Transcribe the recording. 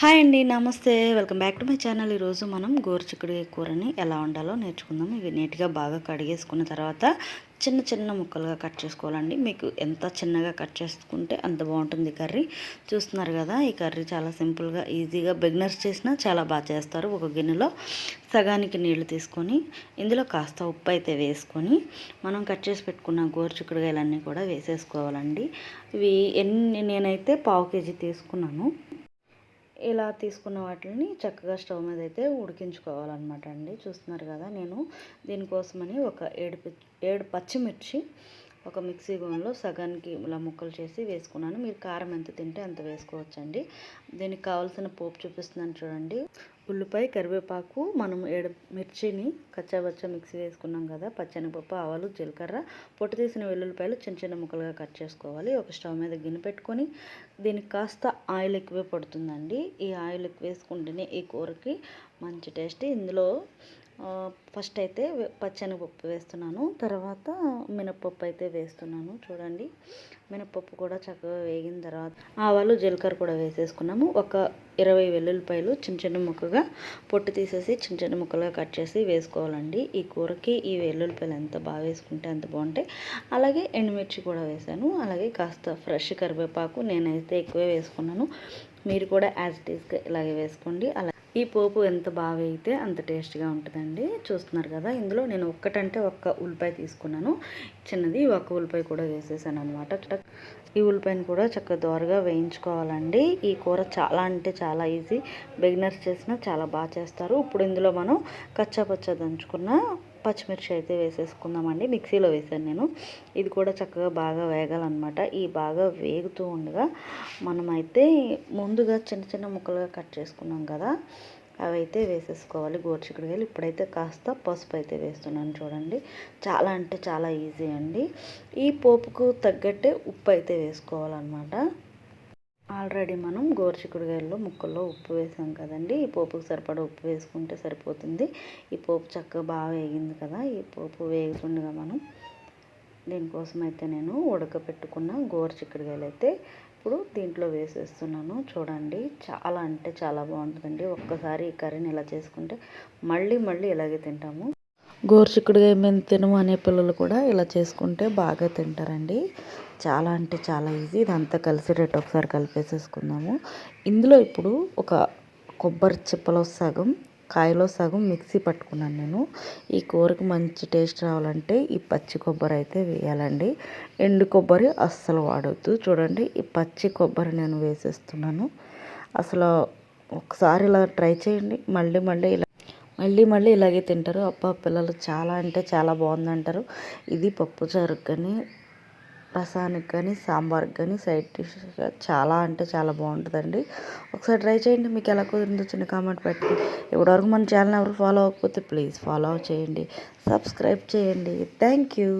Hi అండి నమస్తే. Welcome back to my channel. ఈరోజు మనం గోరుచిక్కుడుకాయ కూరని ఎలా వండాలో నేర్చుకుందాం. ఇవి నీట్గా బాగా కడిగేసుకున్న తర్వాత చిన్న చిన్న ముక్కలుగా కట్ చేసుకోవాలండి. మీకు ఎంత చిన్నగా కట్ చేసుకుంటే అంత బాగుంటుంది కర్రీ. చూస్తున్నారు కదా ఈ కర్రీ చాలా సింపుల్గా ఈజీగా బిగినర్స్ చేసినా చాలా బాగా చేస్తారు. ఒక గిన్నెలో సగానికి నీళ్ళు తీసుకొని ఇందులో కాస్త ఉప్పు అయితే వేసుకొని మనం కట్ చేసి పెట్టుకున్న గోరుచిక్కుడుకాయలన్నీ కూడా వేసేసుకోవాలండి. ఇవి ఎన్ని నేనైతే పావు కేజీ తీసుకున్నాను. ఇలా తీసుకున్న వాటిని చక్కగా స్టవ్ మీద అయితే ఉడికించుకోవాలన్నమాట అండి. చూస్తున్నారు కదా నేను దీనికోసమని ఒక ఏడు ఏడు పచ్చిమిర్చి ఒక మిక్సీ గోన్లో సగానికి ఇలా ముక్కలు చేసి వేసుకున్నాను. మీరు కారం ఎంత తింటే అంత వేసుకోవచ్చండి. దీనికి కావాల్సిన పోపు చూపిస్తున్నాను చూడండి. ఉల్లిపాయ కరివేపాకు మనం ఏడు మిర్చిని కచ్చాబచ్చ మిక్సీ వేసుకున్నాం కదా పచ్చనిపప్పు ఆవాలు జీలకర్ర పొట్టు తీసిన వెల్లుల్లిపాయలు చిన్న చిన్న ముక్కలుగా కట్ చేసుకోవాలి. ఒక స్టవ్ మీద గిన్నె పెట్టుకొని దీనికి కాస్త ఆయిల్ ఎక్కువే పడుతుందండి. ఈ ఆయిల్ ఎక్కువ వేసుకుంటేనే ఈ కూరకి మంచి టేస్ట్. ఇందులో ఫస్ట్ అయితే పచ్చనిపప్పు వేస్తున్నాను. తర్వాత మినప్పప్పు అయితే వేస్తున్నాను చూడండి. మినప్పప్పు కూడా చక్కగా వేగిన తర్వాత ఆవాలు జీలకర్ర కూడా వేసేసుకున్నాం. వేసేసుకున్నాము ఒక ఇరవై వెల్లుల్లిపాయలు చిన్న చిన్న ముక్కగా పొట్టు తీసేసి చిన్న చిన్న ముక్కలుగా కట్ చేసి వేసుకోవాలండి. ఈ కూరకి ఈ వెల్లుల్లిపాయలు ఎంత బాగా వేసుకుంటే అంత బాగుంటాయి. అలాగే ఎండుమిర్చి కూడా వేసాను. అలాగే కాస్త ఫ్రెష్ కరివేపాకు నేనైతే ఎక్కువే వేసుకున్నాను. మీరు కూడా యాజ్ ఇట్ ఈస్గా ఇలాగే వేసుకోండి. అలా ఈ పోపు ఎంత బాగా అయితే అంత టేస్ట్గా ఉంటుందండి. చూస్తున్నారు కదా ఇందులో నేను ఒక్కటంటే ఒక్క ఉల్లిపాయ తీసుకున్నాను. చిన్నది ఒక ఉల్లిపాయ కూడా వేసేసాను అనమాట ఈ ఉల్లిపాయను కూడా చక్కగా దోరగా వేయించుకోవాలండి. ఈ కూర చాలా అంటే చాలా ఈజీ. బిగినర్స్ చేసినా చాలా బాగా చేస్తారు. ఇప్పుడు ఇందులో మనం కచ్చాపచ్చా దంచుకున్న పచ్చిమిర్చి అయితే వేసేసుకుందామండి. మిక్సీలో వేసాను నేను. ఇది కూడా చక్కగా బాగా వేగాలన్నమాట. ఈ బాగా వేగుతూ ఉండగా మనమైతే ముందుగా చిన్న చిన్న ముక్కలుగా కట్ చేసుకున్నాం కదా అవి అయితే వేసేసుకోవాలి. గోరుచిక్కుడుకాయలు ఇప్పుడైతే కాస్త పసుపు అయితే వేస్తున్నాను చూడండి. చాలా అంటే చాలా ఈజీ అండి. ఈ పోపుకు తగ్గట్టే ఉప్పు అయితే వేసుకోవాలన్నమాట. ఆల్రెడీ మనం గోరుచిక్కుడుగాయల్లో ముక్కల్లో ఉప్పు వేసాం కదండి. ఈ పోపుకి సరిపడా ఉప్పు వేసుకుంటే సరిపోతుంది. ఈ పోపు చక్కగా బాగా వేగింది కదా ఈ పోపు వేగుతుండగా మనం దీనికోసం అయితే నేను ఉడకపెట్టుకున్న గోరుచిక్కుడుగాయలు అయితే ఇప్పుడు దీంట్లో వేసేస్తున్నాను. చూడండి చాలా అంటే చాలా బాగుంటుందండి. ఒక్కసారి ఈ కర్రీని ఇలా చేసుకుంటే మళ్ళీ మళ్ళీ ఇలాగే తింటాము. గోరుచిక్కుడుగా మేము తినము అనే పిల్లలు కూడా ఇలా చేసుకుంటే బాగా తింటారండి. చాలా అంటే చాలా ఈజీ ఇదంతా కలిసేటట్టు ఒకసారి కలిపేసేసుకుందాము. ఇందులో ఇప్పుడు ఒక కొబ్బరి చిప్పలో సగం కాయలో సగం మిక్సీ పట్టుకున్నాను నేను. ఈ కూరకు మంచి టేస్ట్ రావాలంటే ఈ పచ్చి కొబ్బరి అయితే వేయాలండి. ఎండు కొబ్బరి అస్సలు వాడవద్దు చూడండి ఈ పచ్చి కొబ్బరి నేను వేసేస్తున్నాను. అసలు ఒకసారి ఇలా ట్రై చేయండి. మళ్ళీ మళ్ళీ ఇలా మళ్ళీ మళ్ళీ ఇలాగే తింటారు. అప్ప పిల్లలు చాలా అంటే చాలా బాగుందంటారు. ఇది పప్పు చారు కానీ రసానికి కానీ సాంబార్కి కానీ సైడ్ డిష్గా చాలా అంటే చాలా బాగుంటుందండి. ఒకసారి ట్రై చేయండి. మీకు ఎలా కుదిరిందో చిన్న కామెంట్ పెట్టి ఇప్పటివరకు మన ఛానల్ ఎవరు ఫాలో అవ్వకపోతే ప్లీజ్ ఫాలో చేయండి. సబ్స్క్రైబ్ చేయండి. Thank you